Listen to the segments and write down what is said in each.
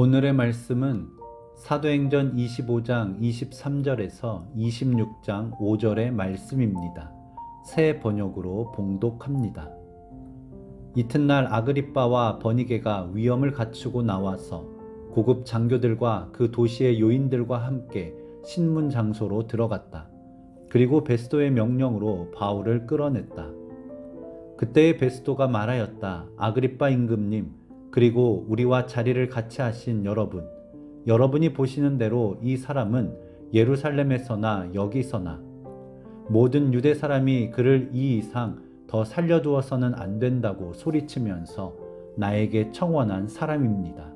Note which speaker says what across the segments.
Speaker 1: 오늘의 말씀은 사도행전 25장 23절에서 26장 5절의 말씀입니다. 새 번역으로 봉독합니다. 이튿날 아그리빠와 버니게가 위엄을 갖추고 나와서 고급 장교들과 그 도시의 요인들과 함께 신문 장소로 들어갔다. 그리고 베스도의 명령으로 바울을 끌어냈다. 그때의 베스도가 말하였다. 아그리빠 임금님, 그리고 우리와 자리를 같이 하신 여러분, 여러분이 보시는 대로 이 사람은 예루살렘에서나 여기서나 모든 유대 사람이 그를 이 이상 더 살려두어서는 안 된다고 소리치면서 나에게 청원한 사람입니다.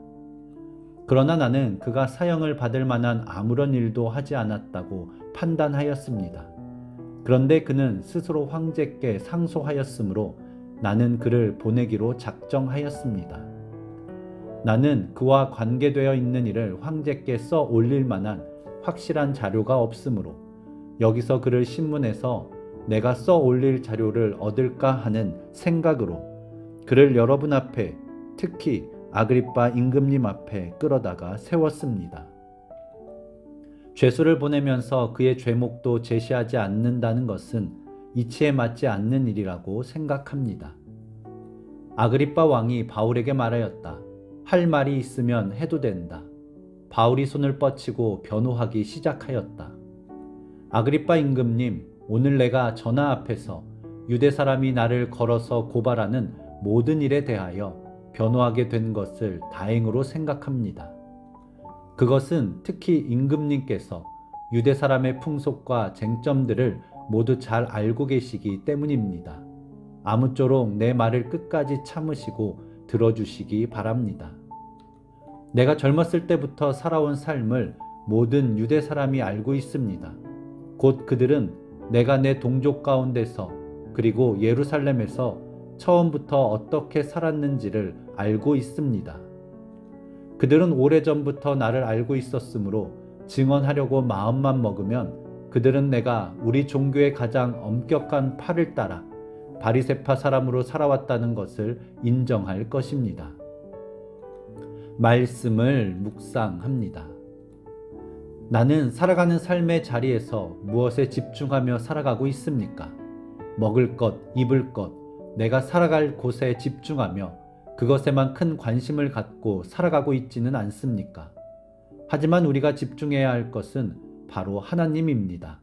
Speaker 1: 그러나 나는 그가 사형을 받을 만한 아무런 일도 하지 않았다고 판단하였습니다. 그런데 그는 스스로 황제께 상소하였으므로 나는 그를 보내기로 작정하였습니다. 나는 그와 관계되어 있는 일을 황제께 써 올릴 만한 확실한 자료가 없으므로 여기서 그를 신문에서 내가 써 올릴 자료를 얻을까 하는 생각으로 그를 여러분 앞에 특히 아그리빠 임금님 앞에 끌어다가 세웠습니다. 죄수를 보내면서 그의 죄목도 제시하지 않는다는 것은 이치에 맞지 않는 일이라고 생각합니다. 아그리빠 왕이 바울에게 말하였다. 할 말이 있으면 해도 된다. 바울이 손을 뻗치고 변호하기 시작하였다. 아그리빠 임금님, 오늘 내가 전하 앞에서 유대 사람이 나를 걸어서 고발하는 모든 일에 대하여 변호하게 된 것을 다행으로 생각합니다. 그것은 특히 임금님께서 유대 사람의 풍속과 쟁점들을 모두 잘 알고 계시기 때문입니다. 아무쪼록 내 말을 끝까지 참으시고 들어주시기 바랍니다. 내가 젊었을 때부터 살아온 삶을 모든 유대 사람이 알고 있습니다. 곧 그들은 내가 내 동족 가운데서 그리고 예루살렘에서 처음부터 어떻게 살았는지를 알고 있습니다. 그들은 오래전부터 나를 알고 있었으므로 증언하려고 마음만 먹으면 그들은 내가 우리 종교의 가장 엄격한 팔을 따라 바리세파 사람으로 살아왔다는 것을 인정할 것입니다. 말씀을 묵상합니다. 나는 살아가는 삶의 자리에서 무엇에 집중하며 살아가고 있습니까? 먹을 것, 입을 것, 내가 살아갈 곳에 집중하며 그것에만 큰 관심을 갖고 살아가고 있지는 않습니까? 하지만 우리가 집중해야 할 것은 바로 하나님입니다.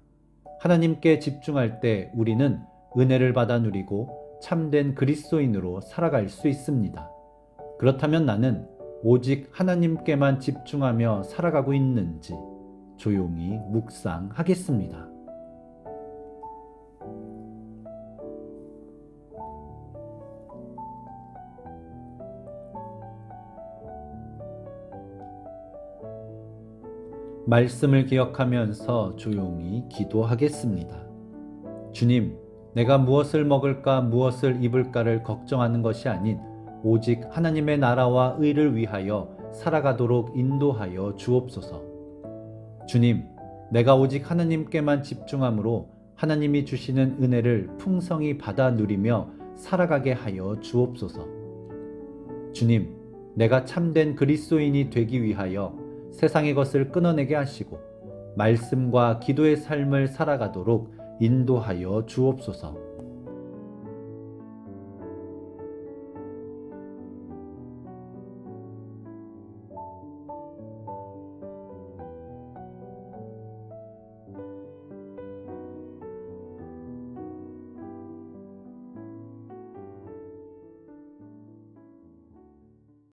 Speaker 1: 하나님께 집중할 때 우리는 은혜를 받아 누리고 참된 그리스도인으로 살아갈 수 있습니다. 그렇다면 나는 오직 하나님께만 집중하며 살아가고 있는지 조용히 묵상하겠습니다. 말씀을 기억하면서 조용히 기도하겠습니다. 주님, 내가 무엇을 먹을까, 무엇을 입을까를 걱정하는 것이 아닌 오직 하나님의 나라와 의를 위하여 살아가도록 인도하여 주옵소서. 주님, 내가 오직 하나님께만 집중함으로 하나님이 주시는 은혜를 풍성히 받아 누리며 살아가게 하여 주옵소서. 주님, 내가 참된 그리스도인이 되기 위하여 세상의 것을 끊어내게 하시고 말씀과 기도의 삶을 살아가도록 인도하여 주옵소서.